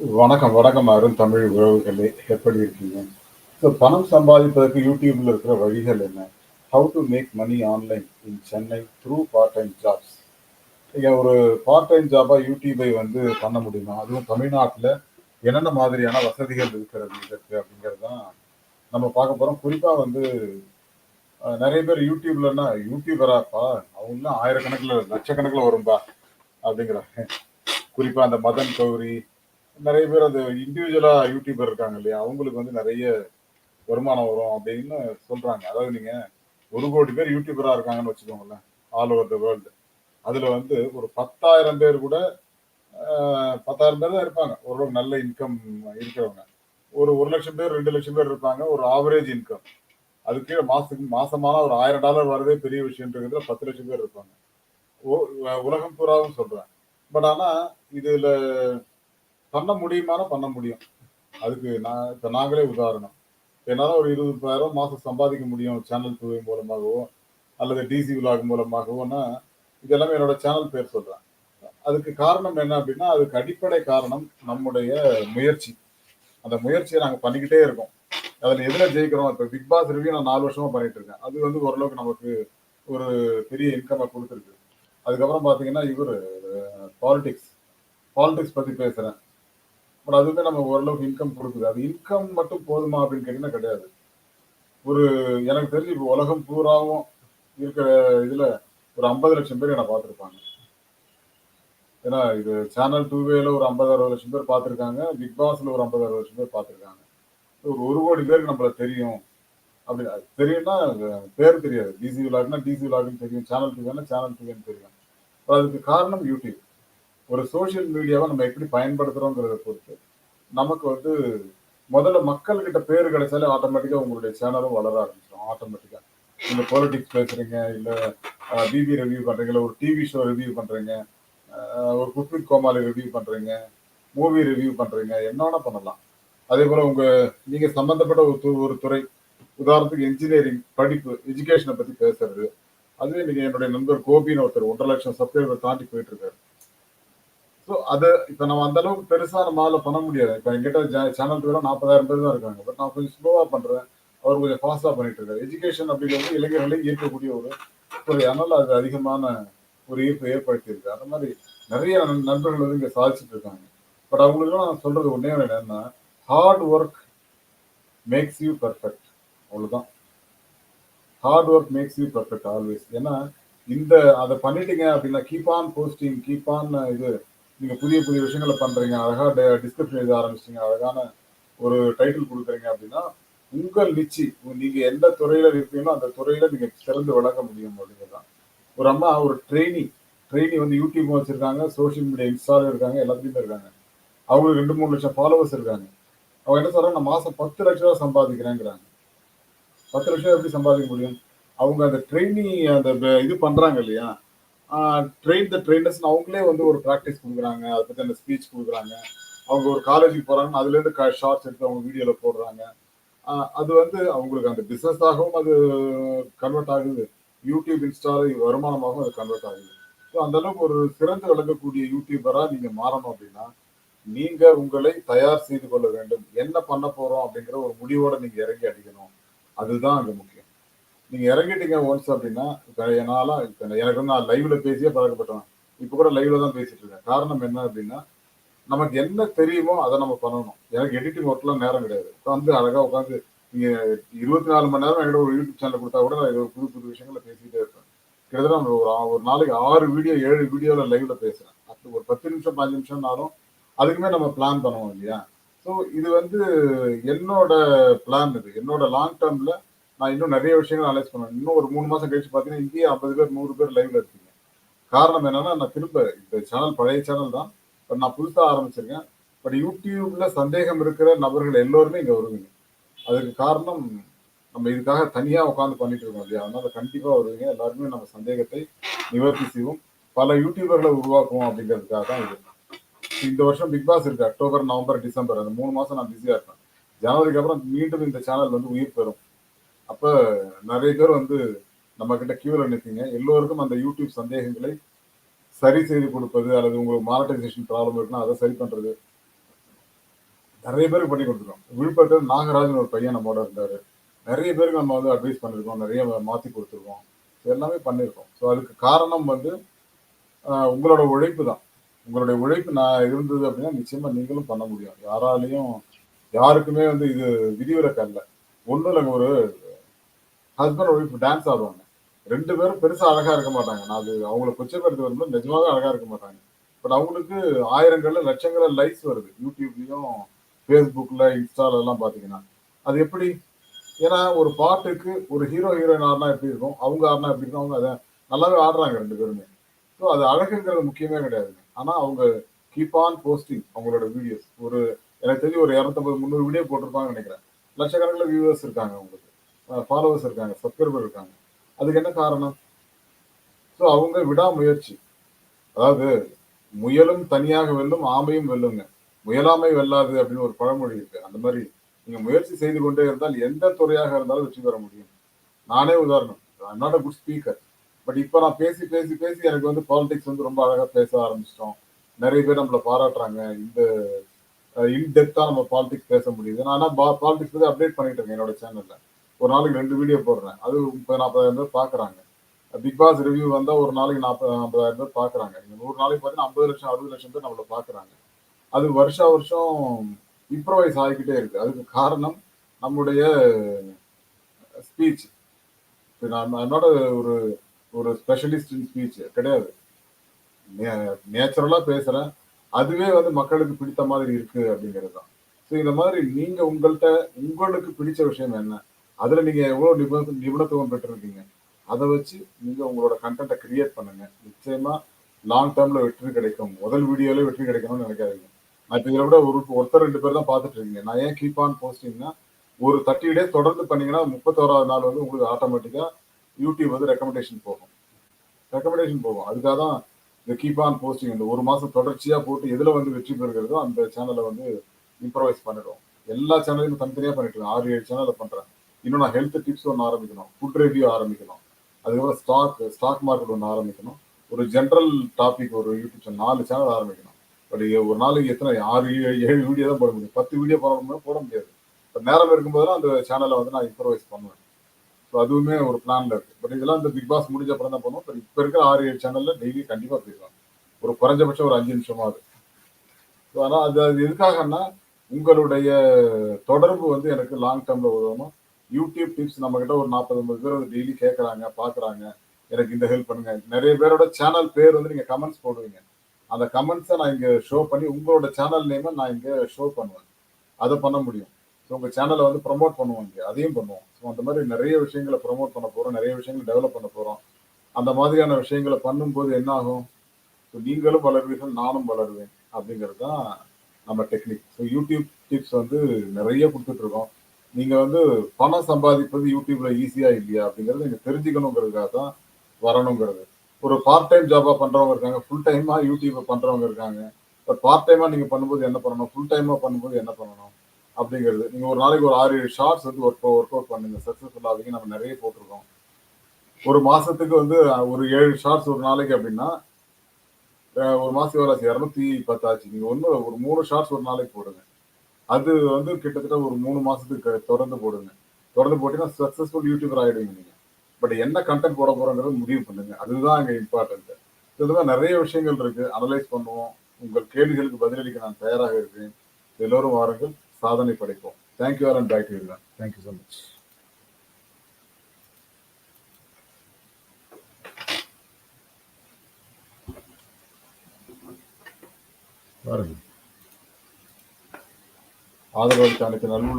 வணக்கம், வணக்கம் அருண் தமிழ் உறவுகளே! எப்படி இருக்கீங்க? ஸோ பணம் சம்பாதிப்பதற்கு யூடியூப்ல இருக்கிற வழிகள் என்ன? How to make money online in Chennai through part time jobs. நீங்கள் ஒரு பார்ட் டைம் ஜாபாக யூடியூபை வந்து பண்ண முடியுமா? அதுவும் தமிழ்நாட்டில் என்னென்ன மாதிரியான வசதிகள் இருக்கிறது இதற்கு அப்படிங்கிறது தான் நம்ம பார்க்க போகிறோம் குறிப்பாக வந்து நிறைய பேர் யூடியூப்லன்னா யூடியூபராப்பா அவங்களாம் ஆயிரக்கணக்கில் லட்சக்கணக்கில் வரும்பா அப்படிங்கிறாங்க. குறிப்பாக அந்த மதன் கௌரி, நிறைய பேர் அது இண்டிவிஜுவலா யூடியூபர் இருக்காங்க இல்லையா? அவங்களுக்கு வந்து நிறைய வருமானம் வரும் அப்படின்னு சொல்றாங்க. அதாவது நீங்க 1,00,00,000 பேர் யூடியூபரா இருக்காங்கன்னு வச்சுக்கோங்களேன். All over the world. அதுல வந்து ஒரு 10,000 பேர் கூட பத்தாயிரம் பேர் தான் இருப்பாங்க. ஓரளவுக்கு நல்ல இன்கம் இருக்கிறவங்க. ஒரு ஒரு லட்சம் பேர், 2,00,000 பேர் இருப்பாங்க. ஒரு ஆவரேஜ் இன்கம். அதுக்கு மாசத்துக்கு மாசமான ஒரு $1000 வரதே பெரிய விஷயம்ன்றதுல 10,00,000 பேர் இருப்பாங்க. உலகம் பூராவும் சொல்றேன். பட் ஆனா இதுல பண்ண முடியுமானா பண்ண முடியும். அதுக்கு நான் இப்போ நாங்களே உதாரணம். என்னால் ஒரு 20,000 மாதம் சம்பாதிக்க முடியும் சேனல் டூ மூலமாகவோ, அல்லது டிசி விலாக் மூலமாகவோன்னா, இது எல்லாமே என்னோட சேனல் பேர் சொல்கிறேன் அதுக்கு காரணம் என்ன அப்படின்னா, அதுக்கு அடிப்படை காரணம் நம்முடைய முயற்சி. அந்த முயற்சியை நாங்கள் பண்ணிக்கிட்டே இருக்கோம். அதில் எதில் ஜெயிக்கிறோம், இப்போ பிக் பாஸ் ரிவ்யூ நான் நாலு வருஷமாக பண்ணிட்டு இருக்கேன். அது வந்து ஓரளவுக்கு நமக்கு ஒரு பெரிய இன்கம்ம கொடுத்துருக்கு அதுக்கப்புறம் பார்த்தீங்கன்னா, இவரு பாலிடிக்ஸ் பாலிடிக்ஸ் பற்றி பேசுகிறேன் பட் அது வந்து நம்ம ஓரளவுக்கு இன்கம் கொடுக்குது அது இன்கம் மட்டும் போதுமா அப்படின்னு கேட்டீங்கன்னா கிடையாது. ஒரு எனக்கு தெரிஞ்சு இப்போ உலகம் பூராவும் இருக்கிற இதுல ஒரு ஐம்பது லட்சம் பேர் என்ன பார்த்துருப்பாங்க ஏன்னா இது சேனல் 2வேல ஒரு 50, 60,00,000 பேர் பார்த்துருக்காங்க பிக் பாஸ்ல ஒரு 50, 60,00,000 பேர் பார்த்துருக்காங்க ஒரு ஒரு கோடி பேருக்கு நம்மள தெரியும். அப்படி தெரியும்னா பேர் தெரியாது. டிசி விளாக்னா டிசி விளாக்னு தெரியும். சேனல் 2வேன்னா சேனல் 2வேன்னு தெரியும். அதுக்கு காரணம் யூடியூப். ஒரு சோசியல் மீடியாவை நம்ம எப்படி பயன்படுத்துறோங்கிறத பொறுத்து, நமக்கு வந்து முதல்ல மக்கள்கிட்ட பேர் கிடைச்சாலே ஆட்டோமேட்டிக்கா உங்களுடைய சேனலும் வளர ஆரம்பிச்சிடும் ஆட்டோமேட்டிக்கா. நீங்க பாலிடிக்ஸ் பேசுறீங்க, இல்ல பிபி ரிவ்யூ பண்றீங்க, இல்ல ஒரு டிவி ஷோ ரிவ்யூ பண்றீங்க, ஒரு குக் கோமாளி ரிவ்யூ பண்றீங்க, மூவி ரிவ்யூ பண்றீங்க, என்ன வேணால் பண்ணலாம். அதேபோல உங்க நீங்க சம்பந்தப்பட்ட ஒரு து ஒரு துறை, உதாரணத்துக்கு இன்ஜினியரிங் படிப்பு, எஜுகேஷனை பத்தி பேசுறது. அதுவே நீங்க என்னுடைய நண்பர் கோபின்னு ஒருத்தர் 1,50,000 சப்ஸ்கிரைபர் தாண்டி போயிட்டு இருக்காரு. ஸோ அது இப்போ நம்ம அந்த அளவுக்கு பெருசாக நம்மளால பண்ண முடியாது. இப்போ எங்கிட்ட சேனல் 2ல 40,000 பேர் தான் இருக்காங்க. பட் நான் கொஞ்சம் ஸ்லோவாக பண்ணுறேன் அவர் கொஞ்சம் ஃபாஸ்ட்டாக பண்ணிட்டு இருக்காரு. எஜுகேஷன் அப்படிங்கிறது இளைஞர்களை ஈர்க்கக்கூடிய ஒரு துறை. அதனால அது அதிகமான ஒரு ஈர்ப்பை ஏற்படுத்தியிருக்கு. அந்த மாதிரி நிறைய நண் நண்பர்கள் வந்து இங்கே சாதிச்சுட்டு இருக்காங்க. பட் அவங்களுக்கெல்லாம் நான் சொல்றது ஒன்றே என்னன்னா, hard work makes you perfect அவ்வளோதான் hard work makes you perfect always. ஏன்னா, இந்த அதை பண்ணிட்டீங்க அப்படின்னா, keep on posting, keep on இது நீங்க புதிய புதிய விஷயங்களை பண்றீங்க. அழகா டிஸ்கிரிப்ஷன் எழுத ஆரம்பிச்சிங்க அழகான ஒரு டைட்டில் கொடுக்குறீங்க அப்படின்னா, உங்கள் நிச்சி நீங்க எந்த துறையில இருப்பீங்களோ அந்த துறையில நீங்க சிறந்து விளங்க முடியும் அப்படிங்கிறது தான். ஒரு அம்மா ஒரு ட்ரெய்னி ட்ரெயினி வந்து யூடியூப் வச்சிருக்காங்க, சோசியல் மீடியா இன்ஸ்டாலும் இருக்காங்க, எல்லாத்துலேயுமே இருக்காங்க. அவங்களுக்கு 2, 3 லட்சம் ஃபாலோவர்ஸ் இருக்காங்க. அவங்க என்ன சொல்றாங்க, நான் மாசம் ரூ. 10,00,000 சம்பாதிக்கிறேங்கிறாங்க. 10,00,000 எப்படி சம்பாதிக்க முடியும்? அவங்க அந்த ட்ரெயினி அந்த இது பண்றாங்க இல்லையா? ட்ரெயின் த ட்ரெயினர்ஸ் அவங்களே வந்து ஒரு ப்ராக்டிஸ் கொடுக்குறாங்க அதை பற்றி அந்த ஸ்பீச் கொடுக்குறாங்க அவங்க ஒரு காலேஜுக்கு போகிறாங்க அதுலேருந்து க ஷார்ட்ஸ் எடுத்து அவங்க வீடியோவில் போடுறாங்க. அது வந்து அவங்களுக்கு அந்த பிஸ்னஸாகவும் அது கன்வெர்ட் ஆகுது. யூடியூப், இன்ஸ்டால வருமானமாகவும் அது கன்வெர்ட் ஆகுது. ஸோ அந்த அளவுக்கு ஒரு சிறந்து விளங்கக்கூடிய யூடியூபராக நீங்கள் மாறணும் அப்படின்னா, நீங்கள் உங்களை தயார் செய்து கொள்ள வேண்டும். என்ன பண்ண போகிறோம் அப்படிங்கிற ஒரு முடிவோட நீங்கள் இறங்கி அடிக்கணும். அதுதான் அங்கே முக்கியம். நீங்க இறங்கிட்டீங்க ஒன்ஸ் அப்படின்னா, இப்ப நான்லாம் எனக்கு வந்து நான் லைவ்ல பேசியே பழகப்பட்டேன் இப்ப கூட லைவ்ல தான் பேசிட்டு இருக்கேன். காரணம் என்ன அப்படின்னா, நமக்கு என்ன தெரியுமோ அதை நம்ம பண்ணணும். எனக்கு எடிட்டிங் ஒர்க்லாம் நேரம் கிடையாது. உட்காந்து அழகா உட்காந்து நீங்க 24 மணி நேரம் என்கிட்ட ஒரு யூடியூப் சேனல் கொடுத்தா கூட நான் புது புது விஷயங்களை பேசிக்கிட்டே இருப்பேன். கிட்டத்தட்ட ஒரு ஒரு நாளைக்கு ஆறு வீடியோ, ஏழு வீடியோல லைவ்ல பேசுறேன். அப்படி ஒரு 10 நிமிஷம், 15 நிமிஷம்னாலும் அதுக்குமே நம்ம பிளான் பண்ணுவோம் இல்லையா? ஸோ இது வந்து என்னோட பிளான் இது. என்னோட லாங் டேர்ம்ல நான் இன்னும் நிறைய விஷயங்கள் அனலைஸ் பண்ணுவேன். இன்னும் ஒரு மூணு மாசம் கழிச்சு பார்த்தீங்கன்னா, இங்கேயே 50 பேர், நூறு பேர் லைவ்ல இருப்பீங்க. காரணம் என்னன்னா, நான் திரும்ப இந்த சேனல் பழைய சேனல் தான். பட் நான் புதுசாக ஆரம்பிச்சிருக்கேன். பட் யூடியூப்ல சந்தேகம் இருக்கிற நபர்கள் எல்லோருமே இங்கே வருவீங்க. அதுக்கு காரணம் நம்ம இதுக்காக தனியாக உட்காந்து பண்ணிட்டு இருக்கோம் இல்லையா? அதனால கண்டிப்பாக வருவீங்க. எல்லாருமே நம்ம சந்தேகத்தை நிவர்த்தி செய்வோம். பல யூடியூபர்களை உருவாக்குவோம் அப்படிங்கிறதுக்காக தான் இது. இந்த வருஷம் பிக் பாஸ் இருக்கு. அக்டோபர், நவம்பர், டிசம்பர் அந்த மூணு மாசம் நான் பிஸியா இருப்பேன். ஜனவரிக்கு அப்புறம் மீண்டும் இந்த சேனல் வந்து உயிர் பெறும். அப்ப நிறைய பேர் வந்து நம்ம கிட்ட கியூல நிப்பீங்க. எல்லோருக்கும் அந்த யூடியூப் சந்தேகங்களை சரி செய்து கொடுப்பது அல்லது உங்களுக்கு மானிட்டைசேஷன் ப்ராப்ளம் இருக்குன்னா, அதை சரி பண்றது. நிறைய பேருக்கு பண்ணி கொடுத்துருக்கோம் விழுப்புரத்தில் நாகராஜன் ஒரு பையன் நம்மோட இருந்தார். நிறைய பேருக்கு நம்ம வந்து அட்வைஸ் பண்ணியிருக்கோம் நிறைய மாற்றி கொடுத்துருக்கோம். எல்லாமே பண்ணியிருக்கோம் ஸோ அதுக்கு காரணம் வந்து உங்களோட உழைப்பு தான். உங்களுடைய உழைப்பு நான் இருந்தது அப்படின்னா நிச்சயமா நீங்களும் பண்ண முடியும். யாராலையும் யாருக்குமே வந்து இது விதிவிலக்கு அல்ல. ஒன்றும் இல்லைங்க ஒரு ஹஸ்பண்ட் ஒய்ஃப் டான்ஸ் ஆடுவாங்க. ரெண்டு பேரும் பெருசாக அழகாக இருக்க மாட்டாங்க. நான் அது அவங்கள கொச்சப்படுத்த வரும்போது நிஜமாக அழகாக இருக்க மாட்டாங்க. பட் அவங்களுக்கு ஆயிரங்கள்ல லட்சங்கள்ல லைக்ஸ் வருது. யூடியூப்லயும் ஃபேஸ்புக்கில் இன்ஸ்டால எல்லாம் பார்த்தீங்கன்னா. அது எப்படி? ஏன்னா ஒரு பாட்டுக்கு ஒரு ஹீரோ ஹீரோயின் ஆடினா எப்படி இருக்கும்? அவங்க ஆடினா எப்படி இருக்கும்? அவங்க அதை நல்லாவே ஆடுறாங்க ரெண்டு பேருமே. ஸோ அது அழகுங்கிறது முக்கியமே கிடையாதுங்க ஆனால் அவங்க கீப் ஆன் போஸ்டிங் அவங்களோட வீடியோஸ் ஒரு எனக்கு தெரிஞ்சு ஒரு இரநூத்தம்பது முந்நூறு வீடியோ போட்டிருப்பாங்கன்னு நினைக்கிறேன். லட்சக்கணக்கில் வியூவர்ஸ் இருக்காங்க அவங்களுக்கு. ஃபாலோவர்ஸ் இருக்காங்க சப்ஸ்கிரைபர் இருக்காங்க. அதுக்கு என்ன காரணம்? ஸோ அவங்க விடாமுயற்சி. அதாவது முயலும் தனியாக வெல்லும் ஆமையும் வெல்லுங்க. முயலாமை வெல்லாது அப்படின்னு ஒரு பழமொழி இருக்கு. அந்த மாதிரி நீங்க முயற்சி செய்து கொண்டே இருந்தால் எந்த துறையாக இருந்தாலும் வெற்றி பெற முடியும். நானே உதாரணம். I'm not a good speaker but இப்போ நான் பேசி பேசி பேசி எனக்கு வந்து பாலிடிக்ஸ் வந்து ரொம்ப அழகாக பேச ஆரம்பிச்சிட்டோம். நிறைய பேர் நம்மளை பாராட்டுறாங்க. இந்த இன்டெப்தா நம்ம பாலிடிக்ஸ் பேச முடியுது. நான் ஆனால் பாலிடிக்ஸ் வந்து அப்டேட் பண்ணிட்டு இருக்கேன் என்னோட சேனலில் ஒரு நாளைக்கு ரெண்டு வீடியோ போடுறேன். அது முப்பது நாற்பதாயிரம் பேர் பார்க்குறாங்க பிக் பாஸ் ரிவ்யூ வந்தால் ஒரு நாளைக்கு நாற்பது ஐம்பதாயிரம் பேர் பார்க்குறாங்க நூறு நாளைக்கு பார்த்தீங்கன்னா ஐம்பது லட்சம் அறுபது லட்சம் பேர் நம்மளை பார்க்குறாங்க அது வருஷா வருஷம் இம்ப்ரவைஸ் ஆகிக்கிட்டே இருக்குது அதுக்கு காரணம் நம்முடைய ஸ்பீச் நான் என்னோட ஒரு ஒரு ஸ்பெஷலிஸ்ட் இன் ஸ்பீச் கிடையாது. நேச்சுரலாக பேசுகிறேன் அதுவே வந்து மக்களுக்கு பிடித்த மாதிரி இருக்குது அப்படிங்கிறது தான் ஸோ இந்த மாதிரி நீங்கள் உங்கள்கிட்ட உங்களுக்கு பிடிச்ச விஷயம் என்ன? அதுல நீங்க எவ்வளவு நிபுண நிபுணத்துவம் பெற்றிருக்கீங்க? அதை வச்சு நீங்க உங்களோட கண்டென்ட்டை கிரியேட் பண்ணுங்க. நிச்சயமா லாங் டேர்ம்ல வெற்றி கிடைக்கும். முதல் வீடியோல வெற்றி கிடைக்கணும்னு நினைக்காதீங்க. நான் இப்போ இதில் விட ஒரு ஒருத்தர் ரெண்டு பேர் தான் பார்த்துட்டு இருக்கீங்க. நான் ஏன் கீப் ஆன் போஸ்டிங்னா ஒரு தேர்ட்டி டேஸ் தொடர்ந்து பண்ணீங்கன்னா முப்பத்தோராவது நாள் வந்து உங்களுக்கு ஆட்டோமேட்டிக்கா யூடியூப் வந்து ரெக்கமெண்டேஷன் போகும். ரெக்கமெண்டேஷன் போகும். அதுக்காக தான் இந்த கீப் ஆன் போஸ்டிங் இந்த ஒரு மாசம் தொடர்ச்சியா போட்டு எதுல வந்து வெற்றி பெறுகிறதோ அந்த சேனலை வந்து இம்ப்ரவைஸ் பண்ணிடுவோம். எல்லா சேனலையும் தனித்தனியா பண்ணிட்டு ஆறு ஏழு சேனல்ல பண்றேன். இன்னும் நான் ஹெல்த் டிப்ஸ் ஒன்று ஆரம்பிக்கணும். ஃபுட் ரிவ்யூ ஆரம்பிக்கணும். அதுக்கப்புறம் ஸ்டாக் ஸ்டாக் மார்க்கெட் ஒன்று ஆரம்பிக்கணும். ஒரு ஜென்ரல் டாபிக் ஒரு யூடியூப் சேனல் நாலு சேனல் ஆரம்பிக்கணும். பட் ஒரு நாளைக்கு எத்தனை ஆறு ஏழு வீடியோ தான் போட முடியும். பத்து வீடியோ போட முடியும்? போட முடியாது. இப்போ நேரம் இருக்கும்போதெல்லாம் அந்த சேனலை வந்து நான் இம்ப்ரவைஸ் பண்ணுவேன். ஸோ அதுவுமே ஒரு பிளான்ல இருக்கு. பட் இதெல்லாம் இந்த பிக் பாஸ் முடிஞ்ச அப்புறம் தான் பண்ணுவோம். பட் இப்போ இருக்கிற ஆறு ஏழு சேனல்ல டெய்லி கண்டிப்பாக போயிடலாம். ஒரு குறைஞ்சபட்சம் ஒரு அஞ்சு நிமிஷமாவது ஸோ ஆனால் அது அது எதுக்காகன்னா உங்களுடைய தொடர்பு வந்து எனக்கு லாங் டேர்ம்ல உதவணும். யூடியூப் டிப்ஸ் நம்ம கிட்ட ஒரு நாற்பது ஐம்பது பேர் வந்து டெய்லி கேட்கறாங்க பாக்குறாங்க. எனக்கு இந்த ஹெல்ப் பண்ணுங்க. நிறைய பேரோட சேனல் பேர் வந்து நீங்க கமெண்ட்ஸ் போடுவீங்க. அந்த கமெண்ட்ஸை நான் இங்க ஷோ பண்ணி உங்களோட சேனல் நேமை நான் இங்க ஷோ பண்ணுவேன். அதை பண்ண முடியும். ஸோ உங்க சேனலை வந்து ப்ரமோட் பண்ணுவோம் இங்கே. அதையும் பண்ணுவோம். ஸோ அந்த மாதிரி நிறைய விஷயங்களை ப்ரமோட் பண்ண போறோம். நிறைய விஷயங்களை டெவலப் பண்ண போறோம். அந்த மாதிரியான விஷயங்களை பண்ணும்போது என்ன ஆகும்? ஸோ நீங்களும் வளருவீர்கள் நானும் வளருவேன் அப்படிங்கிறது தான் நம்ம டெக்னிக் ஸோ யூடியூப் டிப்ஸ் வந்து நிறைய கொடுத்துட்ருக்கோம் நீங்க வந்து பணம் சம்பாதிப்பது யூடியூப்ல ஈஸியா இல்லையா அப்படிங்கறத நீங்க தெரிஞ்சுக்கணுங்கிறதுக்காக தான் வரணுங்கிறது. ஒரு பார்ட் டைம் ஜாபா பண்றவங்க இருக்காங்க ஃபுல் டைமா யூடியூப் பண்றவங்க இருக்காங்க. பட் பார்ட் டைமா நீங்க பண்ணும்போது என்ன பண்ணணும்? ஃபுல் டைமா பண்ணும்போது என்ன பண்ணணும்? அப்படிங்கிறது. நீங்க ஒரு நாளைக்கு ஒரு ஆறு ஏழு ஷார்ட்ஸ் வந்து ஒர்க் ஒர்க் அவுட் பண்ணுங்க. சக்சஸ்ஃபுல் ஆகுங்க நம்ம நிறைய போட்டிருக்கோம். ஒரு மாசத்துக்கு வந்து ஒரு ஏழு ஷார்ட்ஸ் ஒரு நாளைக்கு அப்படின்னா ஒரு மாசம் எவ்வளோ இரநூத்தி பத்தாச்சு. நீங்க ஒன்று ஒரு மூணு ஷார்ட்ஸ் ஒரு நாளைக்கு போடுங்க. அது வந்து கிட்டத்தட்ட ஒரு மூணு மாசத்துக்கு தொடர்ந்து போடுங்க. தொடர்ந்து போட்டீங்கன்னா சக்சஸ்ஃபுல் யூடியூபர் ஆகிடுவீங்க நீங்க. பட் என்ன கண்டென்ட் போட போறோங்கிறது முடிவு பண்ணுங்க. அதுதான் அங்கே இம்பார்ட்டன்ட் இது நிறைய விஷயங்கள் இருக்கு. அனலைஸ் பண்ணுவோம். உங்கள் கேள்விகளுக்கு பதிலளிக்க நான் தயாராக இருக்கேன் எல்லோரும் வாருங்கள். சாதனை படைப்போம். தேங்க்யூ ஆர் அண்ட் back you thank you so much பாருங்க ఆదరవల్లి తాలూకు నలుగురు